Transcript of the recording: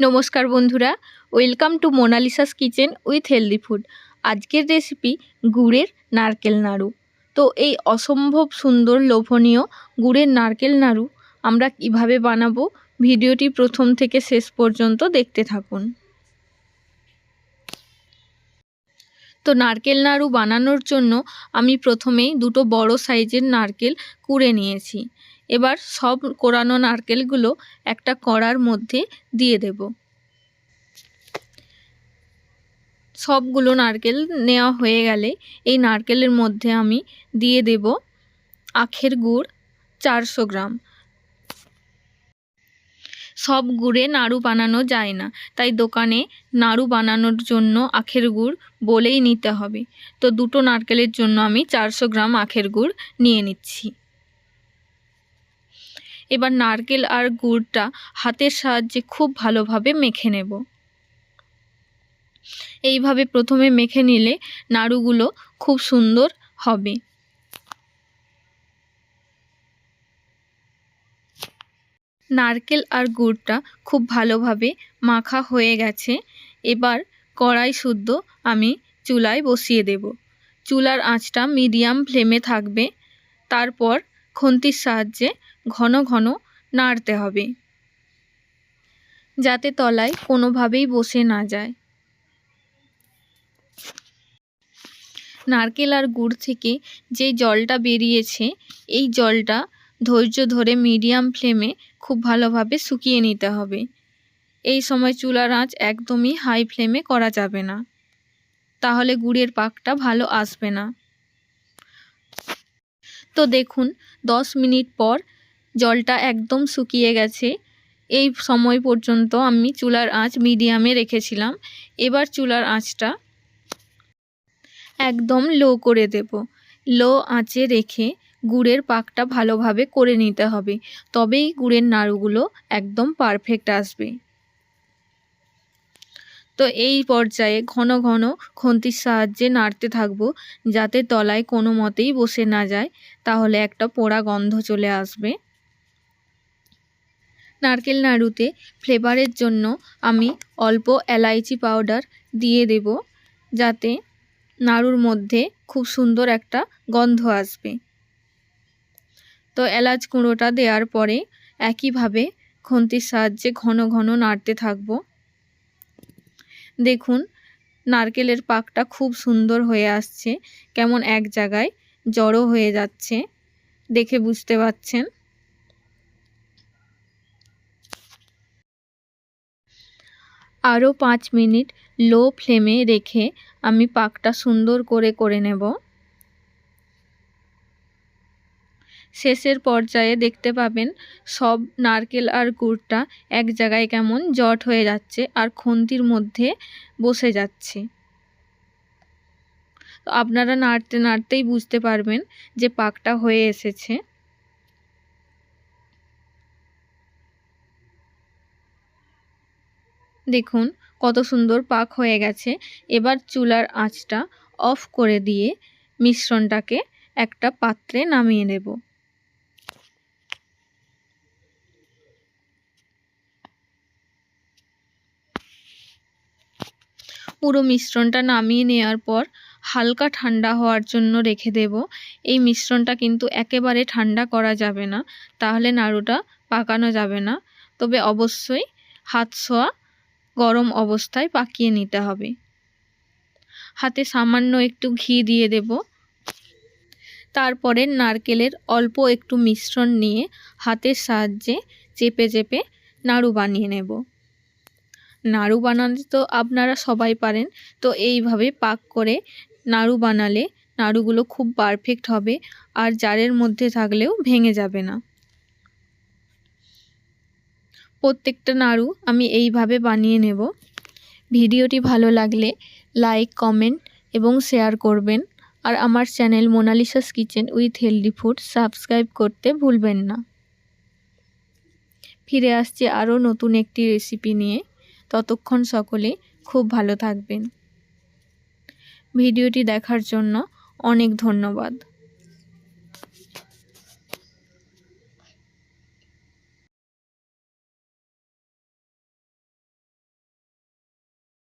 নমস্কার বন্ধুরা, welcome to Monalisa's kitchen with healthy food. আজকের রেসিপি গুড়ের নারকেল নাড়ু। তো এই অসম্ভব সুন্দর লোভনীয় গুড়ের নারকেল নাড়ু আমরা কীভাবে বানাবো ভিডিওটি প্রথম থেকে শেষ পর্যন্ত দেখতে থাকুন। তো নারকেল নাড়ু বানানোর জন্য আমি প্রথমেই দুটো বড় সাইজের নারকেল কুড়ে নিয়েছি। এবার সব কোরানো নারকেলগুলো একটা কড়ার মধ্যে দিয়ে দেব। সবগুলো নারকেল নেওয়া হয়ে গেলে এই নারকেলের মধ্যে আমি দিয়ে দেব আখের গুড় চারশো গ্রাম। সব গুড়ে নাড়ু বানানো যায় না, তাই দোকানে নাড়ু বানানোর জন্য আখের গুড় বলেই নিতে হবে। তো দুটো নারকেলের জন্য আমি চারশো গ্রাম আখের গুড় নিয়ে নিচ্ছি। এবার নারকেল আর গুড়টা হাতের সাহায্যে খুব ভালোভাবে মেখে নেব। এইভাবে প্রথমে মেখে নিলে নাড়ুগুলো খুব সুন্দর হবে। নারকেল আর গুড়টা খুব ভালোভাবে মাখা হয়ে গেছে। এবার কড়াই শুদ্ধ আমি চুলায় বসিয়ে দেব। চুলার আঁচটা মিডিয়াম ফ্লেমে থাকবে। তারপর খুন্তির সাহায্যে ঘন ঘন নাড়তে হবে। যাতে তলায় কোনোভাবেই বসে না যায়। নারকেল আর গুড় থেকে যে জলটা বেরিয়েছে, এই জলটা ধৈর্য ধরে মিডিয়াম ফ্লেমে খুব ভালোভাবে শুকিয়ে নিতে হবে। এই সময় চুলার আঁচ একদমই হাই ফ্লেমে করা যাবে না। তাহলে গুড়ের পাকটা ভালো আসবে না। তো দেখুন, দশ মিনিট পর জলটা একদম শুকিয়ে গেছে। এই সময় পর্যন্ত আমি চুলার আঁচ মিডিয়ামে রেখেছিলাম। এবার চুলার আঁচটা একদম লো করে দেব। লো আঁচে রেখে গুড়ের পাকটা ভালোভাবে করে নিতে হবে। তবেই গুড়ের নাড়ুগুলো একদম পারফেক্ট আসবে। তো এই পর্যায়ে ঘন ঘন খন্তির সাহায্যে নাড়তে থাকব যাতে তলায় কোনো মতেই বসে না যায়। তাহলে একটা পোড়া গন্ধ চলে আসবে। নারকেল নাড়ুতে ফ্লেভারের জন্য আমি অল্প এলাইচি পাউডার দিয়ে দেব যাতে নাড়ুর মধ্যে খুব সুন্দর একটা গন্ধ আসবে। তো এলাচ গুঁড়োটা দেওয়ার পরে একইভাবে খুন্তির সাহায্যে ঘন ঘন নাড়তে থাকব। দেখুন, নারকেলের পাকটা খুব সুন্দর হয়ে আসছে, কেমন এক জায়গায় জড়ো হয়ে যাচ্ছে, দেখে বুঝতে পাচ্ছেন আরও পাঁচ মিনিট লো ফ্লেমে রেখে আমি পাকটা সুন্দর করে করে নেব। শেষের পর্যায়ে দেখতে পাবেন সব নারকেল আর গুড়টা এক জায়গায় কেমন জট হয়ে যাচ্ছে আর খুন্তির মধ্যে বসে যাচ্ছে। তো আপনারা নাড়তে নাড়তেই বুঝতে পারবেন যে পাকটা হয়ে এসেছে। দেখুন কত সুন্দর পাক হয়ে গেছে। এবার চুলার আঁচটা অফ করে দিয়ে মিশ্রণটাকে একটা পাত্রে নামিয়ে নেব। পুরো মিশ্রণটা নামিয়ে নেওয়ার পর হালকা ঠান্ডা হওয়ার জন্য রেখে দেব। এই মিশ্রণটা কিন্তু একেবারে ঠান্ডা করা যাবে না, তাহলে নাড়ুটা পাকানো যাবে না। তবে অবশ্যই হাত ছোঁয়া গরম অবস্থায় পাকিয়ে নিতে হবে। হাতে সামান্য একটু ঘি দিয়ে দেব। তারপরে নারকেলের অল্প একটু মিশ্রণ নিয়ে হাতের সাহায্যে চেপে চেপে নাড়ু বানিয়ে নেব। নাড়ু বানাতে তো আপনারা সবাই পারেন। তো এইভাবে পাক করে নাড়ু বানালে নাড়ুগুলো খুব পারফেক্ট হবে, আর জারের মধ্যে থাকলেও ভেঙে যাবে না। প্রত্যেকটা নাড়ু আমি এইভাবে বানিয়ে নেব। ভিডিওটি ভালো লাগলে লাইক কমেন্ট এবং শেয়ার করবেন। আর আমার channel Monalisa's kitchen with healthy food subscribe করতে ভুলবেন না। ফিরে আসছি আরও নতুন একটি রেসিপি নিয়ে। ততক্ষণ সকলে খুব ভালো থাকবেন। ভিডিওটি দেখার জন্য অনেক ধন্যবাদ।